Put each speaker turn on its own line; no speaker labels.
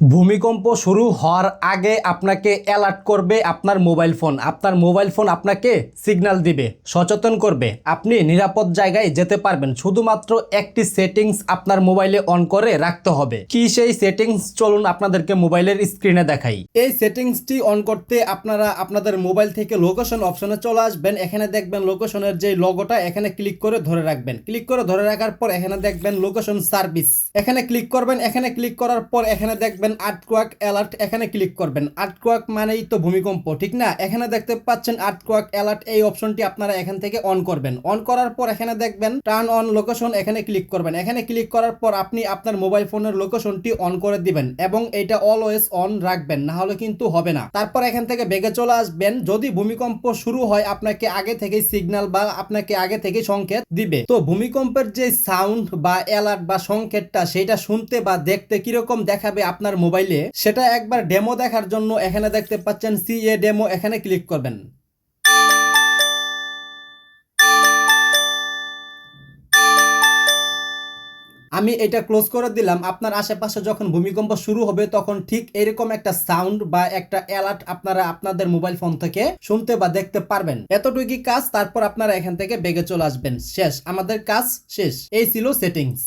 ভূমিকম্প শুরু হওয়ার আগে আপনাকে অ্যালার্ট করবে আপনার মোবাইল ফোন। আপনার মোবাইল ফোন আপনাকে সিগন্যাল দিবে, সচেতন করবে। আপনি নিরাপদ জায়গায় যেতে পারবেন। শুধুমাত্র একটি সেটিংস আপনার মোবাইলে অন করে রাখতে হবে। কি সেই সেটিংস? চলুন আপনাদেরকে মোবাইলের স্ক্রিনে দেখাই। এই সেটিংসটি অন করতে আপনারা আপনাদের মোবাইল থেকে লোকেশন অপশনে চলে আসবেন। এখানে দেখবেন লোকেশনের যে লোগোটা এখানে ক্লিক করে ধরে রাখবেন। ক্লিক করে ধরে রাখার পর এখানে দেখবেন লোকেশন সার্ভিস। এখানে ক্লিক করবেন, এখানে ক্লিক করার পর এখানে দেখবেন আর্টকোয়াক অ্যালার্ট এখানে ক্লিক করবেন। আর্টকোয়াক মানেই তো ভূমিকম্প, ঠিক না? এখানে দেখতে পাচ্ছেন আর্টকোয়াক অ্যালার্ট এই অপশনটি আপনারা এখান থেকে অন করবেন। অন করার পর এখানে দেখবেন টার্ন অন লোকেশন এখানে ক্লিক করবেন। এখানে ক্লিক করার পর আপনি আপনার মোবাইল ফোনের লোকেশনটি অন করে দিবেন এবং এটা অলওয়েজ অন রাখবেন না হলে কিন্তু হবে না। তারপর এখান থেকে বেগে চলে আসবেন। যদি ভূমিকম্প শুরু হয়, আপনাকে আগে থেকেই সিগন্যাল বা আপনাকে আগে থেকে সংকেত দিবে। তো ভূমিকম্পের যে সাউন্ড বা অ্যালার্ট বা সংকেতটা, সেটা শুনতে বা দেখতে কীরকম দেখাবে আপনার মোবাইলে, সেটা একবার ডেমো দেখার জন্য এখানে দেখতে পাচ্ছেন সি এ ডেমো, এখানে ক্লিক করবেন। আমি এটা ক্লোজ করে দিলাম, আপনার আশেপাশে যখন ভূমিকম্প শুরু হবে, তখন ঠিক এরকম একটা সাউন্ড বা একটা অ্যালার্ট আপনারা আপনাদের মোবাইল ফোন থেকে শুনতে বা দেখতে পারবেন। এতটুকুই কাজ, তারপর আপনারা এখান থেকে বেগে চলে আসবেন। শেষ, আমাদের কাজ শেষ। এই ছিল সেটিংস।